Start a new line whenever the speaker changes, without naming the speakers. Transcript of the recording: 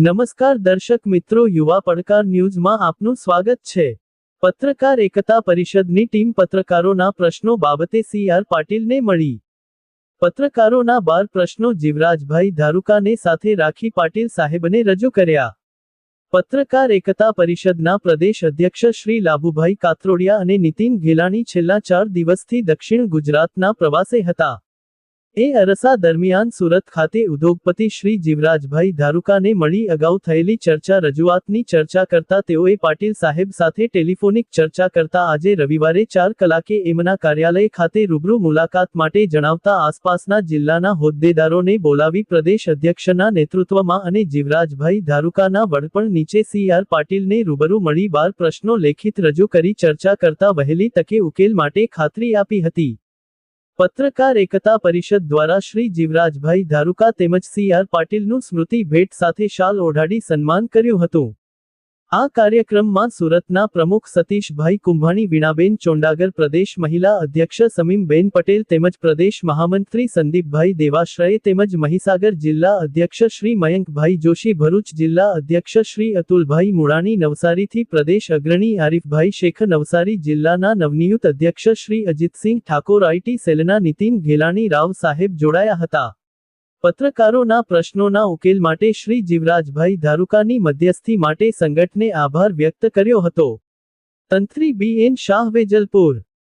નમસ્કાર દર્શક મિત્રો, યુવા પડકાર ન્યૂઝમાં આપનું સ્વાગત છે. પત્રકાર એકતા પરિષદની ટીમ પત્રકારોના પ્રશ્નો બાબતે સી આર પાટીલને મળી. પત્રકારોના બાર પ્રશ્નો જીવરાજભાઈ ધારુકાને સાથે રાખી પાટીલ સાહેબને રજૂ કર્યા. પત્રકાર એકતા પરિષદના પ્રદેશ અધ્યક્ષ શ્રી લાભુભાઈ કાત્રોડિયા અને નીતિન ઘેલાણી છેલ્લા ચાર દિવસથી દક્ષિણ ગુજરાતના પ્રવાસે હતા. એ અરસા દરમિયાન સુરત ખાતે ઉદ્યોગપતિ શ્રી જીવરાજભાઈ ધારુકાને મળી અગાઉ થયેલી ચર્ચા રજૂઆતની ચર્ચા કરતા તેઓએ પાટીલ સાહેબ સાથે ટેલિફોનિક ચર્ચા કરતા આજે રવિવારે ચાર કલાકે એમના કાર્યાલય ખાતે રૂબરૂ મુલાકાત માટે જણાવતા આસપાસના જિલ્લાના હોદ્દેદારોને બોલાવી પ્રદેશ અધ્યક્ષના નેતૃત્વમાં અને જીવરાજભાઈ ધારુકાના વડપણ નીચે સી આર પાટીલને રૂબરૂ મળી બાર પ્રશ્નો લેખિત રજૂ કરી ચર્ચા કરતા વહેલી તકે ઉકેલ માટે ખાતરી આપી હતી. પત્રકાર એકતા પરિષદ દ્વારા શ્રી જીવરાજભાઈ ધારુકા તેમજ સી આર પાટીલનું સ્મૃતિ ભેટ સાથે શાલ ઓઢાડી સન્માન કર્યું હતું. આ કાર્યક્રમમાં સુરતના પ્રમુખ સતીશભાઈ કુંભાણી, વીણાબેન ચોંડાગર પ્રદેશ મહિલા અધ્યક્ષ સમીમબેન પટેલ તેમજ પ્રદેશ મહામંત્રી સંદીપભાઈ દેવાશ્રય તેમજ મહીસાગર જિલ્લા અધ્યક્ષ શ્રી મયંકભાઈ જોશી, ભરૂચ જિલ્લા અધ્યક્ષ શ્રી અતુલભાઈ મુળાણી નવસારીથી પ્રદેશ અગ્રણી આરીફભાઈ શેખ, નવસારી જિલ્લાના નવનિયુત અધ્યક્ષ શ્રી અજીતસિંહ ઠાકોર આઈટી સેલના નીતિન ઘેલાણી, રાવ સાહેબ જોડાયા હતા. પત્રકારોના પ્રશ્નોના ઉકેલ માટે શ્રી જીવરાજભાઈ ધારુકાની મધ્યસ્થી માટે સંગઠને આભાર વ્યક્ત કર્યો હતો. તંત્રી બી એન શાહ વેજલપુર